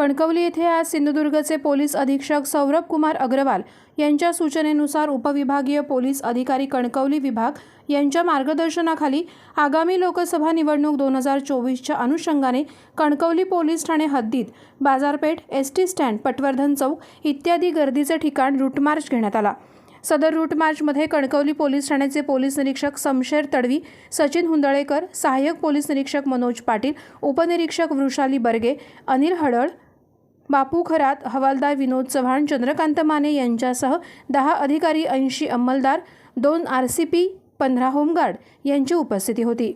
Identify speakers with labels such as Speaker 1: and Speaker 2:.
Speaker 1: कणकवली येथे आज सिंधुदुर्गचे पोलीस अधीक्षक सौरभ कुमार अग्रवाल यांच्या सूचनेनुसार उपविभागीय पोलीस अधिकारी कणकवली विभाग यांच्या मार्गदर्शनाखाली आगामी लोकसभा निवडणूक दोन हजार चोवीसच्या अनुषंगाने कणकवली पोलीस ठाणे हद्दीत बाजारपेठ एस टी स्टँड पटवर्धन चौक इत्यादी गर्दीचे ठिकाण रूटमार्च घेण्यात आला. सदर रूट मार्चमध्ये कणकवली पोलीस ठाण्याचे पोलीस निरीक्षक समशेर तडवी सचिन हुंदळेकर सहाय्यक पोलीस निरीक्षक मनोज पाटील उपनिरीक्षक वृषाली बर्गे अनिल हडळ बापू खरात हवालदार विनोद चव्हाण चंद्रकांत माने यांच्यासह दहा अधिकारी ऐंशी अंमलदार दोन आर सी पी पंधरा होमगार्ड यांची उपस्थिती होती.